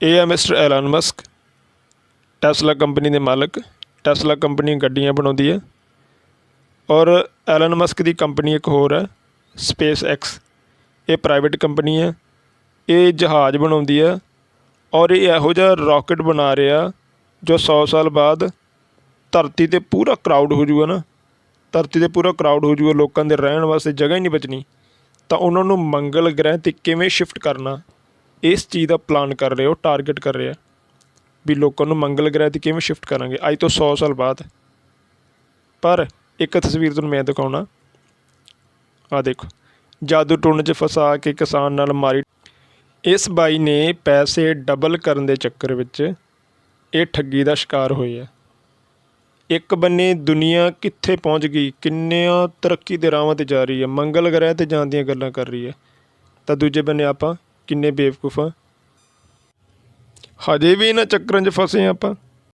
ਇਹ ਹੈ mister Elon Musk Tesla company ਦੇ ਮਾਲਕ ਟੈਸਲਾ ਕੰਪਨੀ ਗੱਡੀਆਂ ਬਣਾਉਂਦੀ ਹੈ ਔਰ ਐਲਨ ਮਸਕ ਦੀ ਕੰਪਨੀ ਇੱਕ ਹੋਰ ਹੈ ਸਪੇਸ ਐਕਸ ਇਹ ਪ੍ਰਾਈਵੇਟ ਕੰਪਨੀ ਹੈ, ਇਹ ਜਹਾਜ਼ ਬਣਾਉਂਦੀ ਹੈ ਔਰ ਇਹ ਇਹੋ ਜਿਹਾ ਰਾਕਟ ਬਣਾ ਰਿਹਾ ਜੋ 100 ਸਾਲ ਬਾਅਦ ਧਰਤੀ ਤੇ ਪੂਰਾ ਕਰਾਊਡ ਹੋ ਜਾਊਗਾ ਨਾ, ਧਰਤੀ ਤੇ ਪੂਰਾ ਕਰਾਊਡ ਹੋ ਜਾਊਗਾ, ਲੋਕਾਂ ਦੇ ਰਹਿਣ ਵਾਸਤੇ ਜਗ੍ਹਾ ਹੀ ਨਹੀਂ ਬਚਣੀ, ਤਾਂ ਉਹਨਾਂ ਨੂੰ ਮੰਗਲ ਗ੍ਰਹਿ ਤੇ ਕਿਵੇਂ ਸ਼ਿਫਟ ਕਰਨਾ? ਇਸ ਚੀਜ਼ ਦਾ ਪਲਾਨ ਕਰ ਰਹੇ ਹੋ ਟਾਰਗੇਟ ਕਰ ਰਹੇ ਆ ਵੀ ਲੋਕਾਂ ਨੂੰ ਮੰਗਲ ਗ੍ਰਹਿ ਤੇ ਕਿਵੇਂ ਸ਼ਿਫਟ ਕਰਾਂਗੇ? ਅੱਜ ਤੋਂ 100 ਸਾਲ ਬਾਅਦ। ਪਰ ਇੱਕ ਤਸਵੀਰ ਤੁਹਾਨੂੰ ਮੈਂ ਦਿਖਾਉਣਾ। ਆ ਦੇਖੋ, ਜਾਦੂ ਟੁੰਡ 'ਚ ਫਸਾ ਕੇ ਕਿਸਾਨ ਨਾਲ ਮਾਰੀ। ਇਸ ਬਾਈ ਨੇ ਪੈਸੇ ਡਬਲ ਕਰਨ ਦੇ ਚੱਕਰ ਵਿੱਚ ਇਹ ਠੱਗੀ ਦਾ ਸ਼ਿਕਾਰ ਹੋਏ ਆ। ਇੱਕ ਬੰਨੇ ਦੁਨੀਆ ਕਿੱਥੇ ਪਹੁੰਚ ਗਈ, ਕਿੰਨਿਆਂ ਤਰੱਕੀ ਦੇ ਰਾਹਾਂ ਤੇ ਜਾ ਰਹੀ ਹੈ ਮੰਗਲ ਗ੍ਰਹਿ ਤੇ ਜਾਣ ਦੀਆਂ ਗੱਲਾਂ ਕਰ ਰਹੀ ਹੈ ਤਾਂ ਦੂਜੇ ਬੰਨੇ ਆਪਾਂ ਕਿੰਨੇ ਬੇਵਕੂਫ ਆ? ਹਜੇ ਵੀ ਇਹਨਾਂ ਚੱਕਰਾਂ 'ਚ ਫਸੇ ਹਾਂ ਆਪਾਂ।